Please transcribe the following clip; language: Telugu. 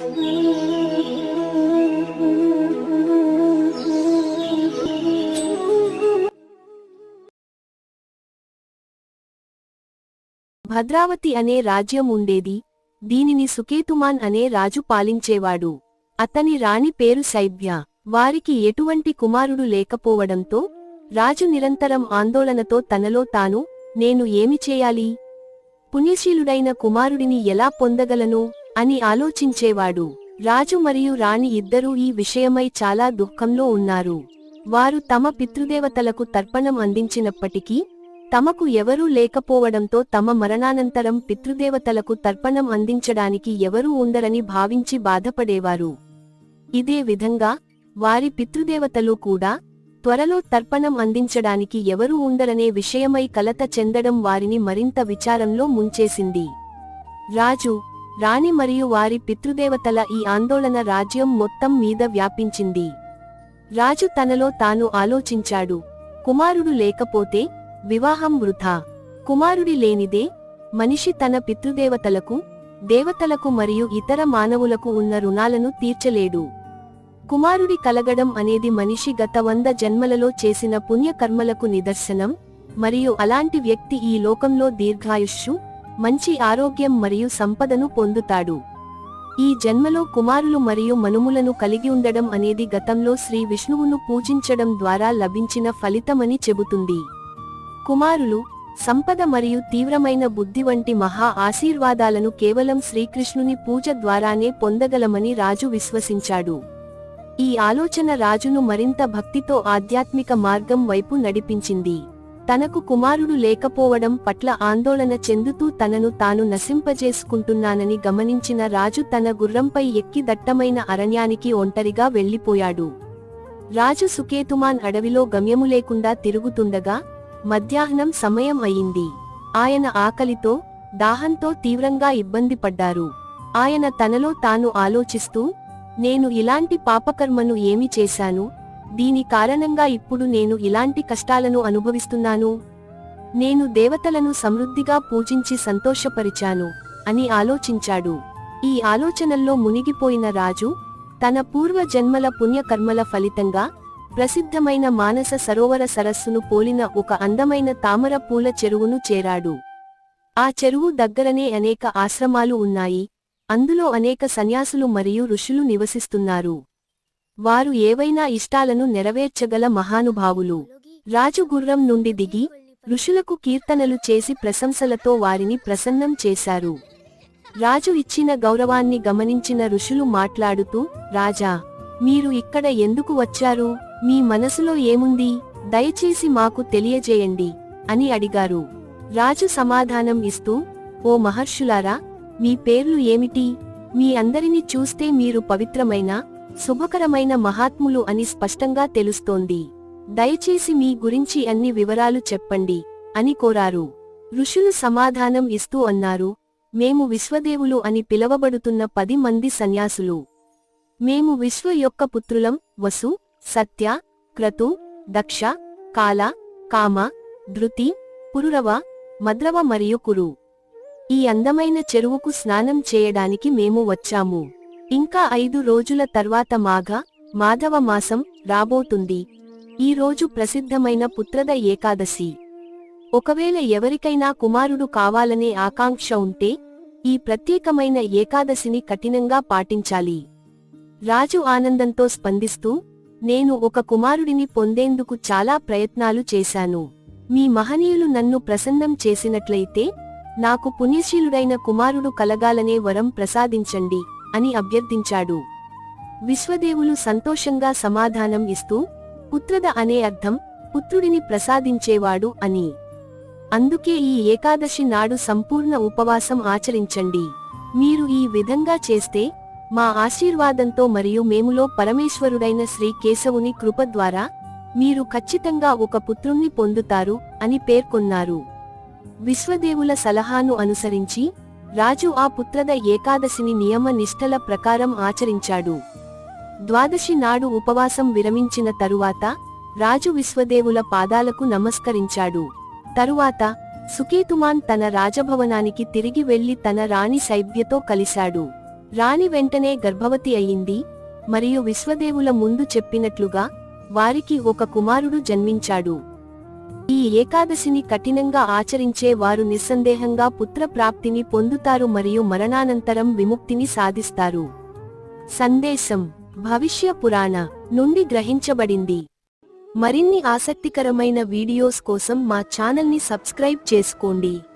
భద్రావతి అనే రాజ్యం ఉండేది. దీనిని సుకేతుమాన్ అనే రాజు పాలించేవాడు. అతని రాణి పేరు సైభ్య వారికి ఎటువంటి కుమారుడు లేకపోవడంతో రాజు నిరంతరం ఆందోళనతో తనలో తాను నేను ఏమి చేయాలి? పుణ్యశీలుడైన కుమారుడిని ఎలా పొందగలను? అని ఆలోచించేవాడు. రాజు మరియు రాణి ఇద్దరూ ఈ విషయమై చాలా దుఃఖంలో ఉన్నారు. వారు తమ పితృదేవతలకు తర్పణం అందించినప్పటికీ తమకు ఎవరూ లేకపోవడంతో తమ మరణానంతరం పితృదేవతలకు తర్పణం అందించడానికి ఎవరూ ఉండరని భావించి బాధపడేవారు. ఇదే విధంగా వారి పితృదేవతలు కూడా త్వరలో తర్పణం అందించడానికి ఎవరూ ఉండరనే విషయమై కలత చెందడం వారిని మరింత విచారంలో ముంచేసింది. రాజు రాణి మరియు వారి పితృదేవతల ఈ ఆందోళన రాజ్యం మొత్తం మీద వ్యాపించింది. రాజు తనలో తాను ఆలోచించాడు. కుమారుడు లేకపోతే వివాహం వృథా. కుమారుడి లేనిదే మనిషి తన పితృదేవతలకు దేవతలకు మరియు ఇతర మానవులకు ఉన్న రుణాలను తీర్చలేడు. కుమారుడి కలగడం అనేది మనిషి గత వంద జన్మలలో చేసిన పుణ్యకర్మలకు నిదర్శనం మరియు అలాంటి వ్యక్తి ఈ లోకంలో దీర్ఘాయుష్షు మంచి ఆరోగ్యం మరియు సంపదను పొందుతాడు. ఈ జన్మలో కుమారులు మరియు మనుములను కలిగి ఉండడం అనేది గతంలో శ్రీ విష్ణువును పూజించడం ద్వారా లభించిన ఫలితమని చెబుతుంది. కుమారులు సంపద మరియు తీవ్రమైన బుద్ధి వంటి మహా ఆశీర్వాదాలను కేవలం శ్రీకృష్ణుని పూజ ద్వారానే పొందగలమని రాజు విశ్వసించాడు. ఈ ఆలోచన రాజును మరింత భక్తితో ఆధ్యాత్మిక మార్గం వైపు నడిపించింది. తనకు కుమారుడు లేకపోవడం పట్ల ఆందోళన చెందుతూ తనను తాను నశింపజేసుకుంటున్నానని గమనించిన రాజు తన గుర్రంపై ఎక్కి దట్టమైన అరణ్యానికి ఒంటరిగా వెళ్ళిపోయాడు రాజు సుకేతుమాన్ అడవిలో గమ్యము లేకుండా తిరుగుతుండగా మధ్యాహ్నం సమయం అయింది. ఆయన ఆకలితో దాహంతో తీవ్రంగా ఇబ్బంది పడ్డారు. ఆయన తనలో తాను ఆలోచిస్తూ నేను ఇలాంటి పాపకర్మను ఏమి చేశాను? దీని కారణంగా ఇప్పుడు నేను ఇలాంటి కష్టాలను అనుభవిస్తున్నాను. నేను దేవతలను సమృద్ధిగా పూజించి సంతోషపరిచాను అని ఆలోచించాడు. ఈ ఆలోచనల్లో మునిగిపోయిన రాజు తన పూర్వ జన్మల పుణ్యకర్మల ఫలితంగా ప్రసిద్ధమైన మానస సరోవర సరస్సును పోలిన ఒక అందమైన తామర పూల చెరువును చేరాడు. ఆ చెరువు దగ్గరనే అనేక ఆశ్రమాలు ఉన్నాయి. అందులో అనేక సన్యాసులు మరియు ఋషులు నివసిస్తున్నారు. వారు ఏవైనా ఇష్టాలను నెరవేర్చగల మహానుభావులు. రాజు గుర్రం నుండి దిగి ఋషులకు కీర్తనలు చేసి ప్రశంసలతో వారిని ప్రసన్నం చేశారు. రాజు ఇచ్చిన గౌరవాన్ని గమనించిన ఋషులు మాట్లాడుతూ రాజా మీరు ఇక్కడ ఎందుకు వచ్చారు? మీ మనసులో ఏముంది? దయచేసి మాకు తెలియజేయండి అని అడిగారు. రాజు సమాధానం ఇస్తూ ఓ మహర్షులారా మీ పేర్లు ఏమిటి? మీ అందరిని చూస్తే మీరు పవిత్రమైన శుభకరమైన మహాత్ములు అని స్పష్టంగా తెలుస్తోంది. దయచేసి మీ గురించి అన్ని వివరాలు చెప్పండి అని కోరారు. ఋషులు సమాధానం ఇస్తూ అన్నారు మేము విశ్వదేవులు అని పిలవబడుతున్న పది మంది సన్యాసులు. మేము విశ్వ యొక్క పుత్రులం వసు సత్య క్రతు దక్ష కాల కామ ధృతి పురురవ మద్రవ మరియు కురు. ఈ అందమైన చెరువుకు స్నానం చేయడానికి మేము వచ్చాము. ఇంకా ఐదు రోజుల తర్వాత మాఘ మాధవ మాసం రాబోతుంది. ఈ రోజు ప్రసిద్ధమైన పుత్రద ఏకాదశి. ఒకవేళ ఎవరికైనా కుమారుడు కావాలనే ఆకాంక్ష ఉంటే ఈ ప్రత్యేకమైన ఏకాదశిని కఠినంగా పాటించాలి. రాజు ఆనందంతో స్పందిస్తూ నేను ఒక కుమారుడిని పొందేందుకు చాలా ప్రయత్నాలు చేశాను. మీ మహనీయులు నన్ను ప్రసన్నం చేసినట్లయితే నాకు పుణ్యశీలుడైన కుమారుడు కలగాలనే వరం ప్రసాదించండి. అని అభ్యర్థించాడు. విశ్వదేవులు సంతోషంగా సమాధానం ఇస్తూ పుత్రద అనే అర్థం పుత్రుడిని ప్రసాదించేవాడు అని. అందుకే ఈ ఏకాదశి నాడు సంపూర్ణ ఉపవాసం ఆచరించండి. మీరు ఈ విధంగా చేస్తే మా ఆశీర్వాదంతో మరియు మేములో పరమేశ్వరుడైన శ్రీ కేశవుని కృప ద్వారా మీరు ఖచ్చితంగా ఒక పుత్రుణ్ణి పొందుతారు అని పేర్కొన్నారు. విశ్వదేవుల సలహాను అనుసరించి రాజు ఆ పుత్రద ఏకాదశిని నియమ నిష్ఠల ప్రకారం ఆచరించాడు. ద్వాదశి నాడు ఉపవాసం విరమించిన తరువాత రాజు విశ్వదేవుల పాదాలకు నమస్కరించాడు. తరువాత సుకేతుమాన్ తన రాజభవనానికి తిరిగి వెళ్ళి తన రాణి శైబ్యతో కలిశాడు. రాణి వెంటనే గర్భవతి అయింది. మరియు విశ్వదేవుల ముందు చెప్పినట్లుగా వారికి ఒక కుమారుడు జన్మించాడు. ఈ ఏకాదశిని కఠినంగా ఆచరించే వారు నిస్సందేహంగా పుత్ర ప్రాప్తిని పొందుతారు మరియు మరణానంతరం విముక్తిని సాధిస్తారు. సందేశం భవిష్య పురాణ నుండి గ్రహించబడింది. మరిన్ని ఆసక్తికరమైన వీడియోస్ కోసం మా ఛానల్ని సబ్స్క్రైబ్ చేసుకోండి.